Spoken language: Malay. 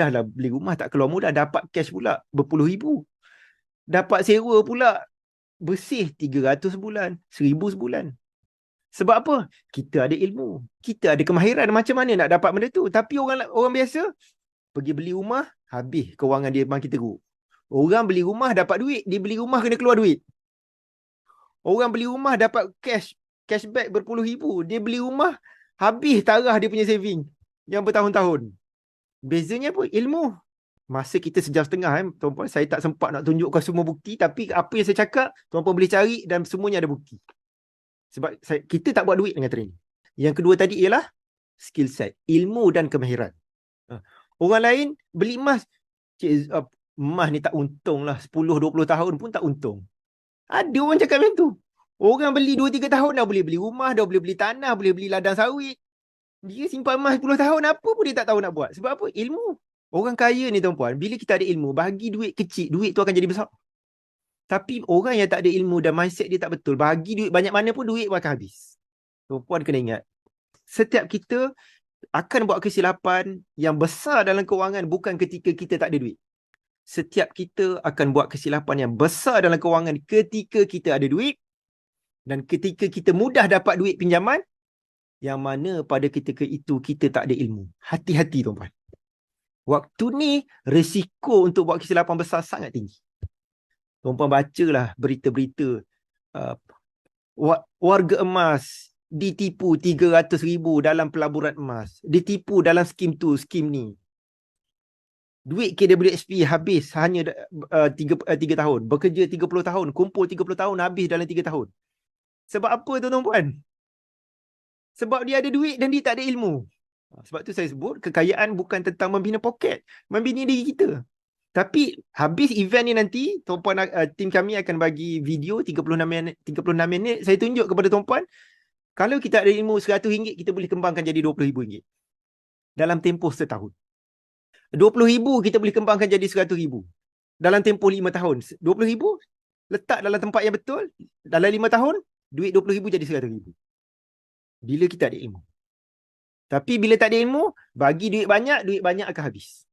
Dah lah beli rumah tak keluar modal. Dapat cash pula berpuluh ribu. Dapat sewa pula bersih 300 sebulan. 1000 sebulan. Sebab apa? Kita ada ilmu. Kita ada kemahiran macam mana nak dapat benda tu. Tapi orang orang biasa pergi beli rumah, habis kewangan dia makin teruk. Orang beli rumah dapat duit, dia beli rumah kena keluar duit. Orang beli rumah dapat cash, cashback berpuluh ribu. Dia beli rumah, habis tarah dia punya saving yang bertahun-tahun. Bezanya apa? Ilmu. Masa kita sejam setengah, eh, tuan-puan, saya tak sempat nak tunjukkan semua bukti. Tapi apa yang saya cakap, tuan-puan boleh cari dan semuanya ada bukti. Sebab saya, kita tak buat duit dengan training. Yang kedua tadi ialah skill set, ilmu dan kemahiran. Ha. Orang lain beli emas, cik, uh, emas ni tak untung lah. 10-20 tahun pun tak untung. Ada orang cakap macam tu. Orang beli 2-3 tahun dah boleh beli rumah, dah boleh beli tanah, boleh beli ladang sawit. Dia simpan emas 10 tahun, apa pun dia tak tahu nak buat. Sebab apa? Ilmu. Orang kaya ni tuan-puan, bila kita ada ilmu, bagi duit kecil, duit tu akan jadi besar. Tapi orang yang tak ada ilmu dan mindset dia tak betul, bagi duit banyak mana pun duit akan habis. Puan kena ingat. Setiap kita akan buat kesilapan yang besar dalam kewangan bukan ketika kita tak ada duit. Setiap kita akan buat kesilapan yang besar dalam kewangan ketika kita ada duit dan ketika kita mudah dapat duit pinjaman yang mana pada ketika itu kita tak ada ilmu. Hati-hati tuan-puan. Waktu ni risiko untuk buat kesilapan besar sangat tinggi. Tuan-puan bacalah berita-berita uh, warga emas ditipu 300 ribu dalam pelaburan emas. Ditipu dalam skim tu, skim ni. Duit KWSP habis hanya uh, 3, uh, 3 tahun. Bekerja 30 tahun. Kumpul 30 tahun habis dalam 3 tahun. Sebab apa tu tuan-puan? Sebab dia ada duit dan dia tak ada ilmu. Sebab tu saya sebut kekayaan bukan tentang membina poket. Membina diri kita. Tapi habis event ni nanti, tuan-puan uh, tim kami akan bagi video 36 minit, 36 minit. Saya tunjuk kepada tuan-puan, kalau kita ada ilmu RM100, kita boleh kembangkan jadi RM20,000. Dalam tempoh setahun. RM20,000 kita boleh kembangkan jadi RM100,000. Dalam tempoh 5 tahun. RM20,000 letak dalam tempat yang betul. Dalam 5 tahun, duit RM20,000 jadi RM100,000. Bila kita ada ilmu. Tapi bila tak ada ilmu, bagi duit banyak, duit banyak akan habis.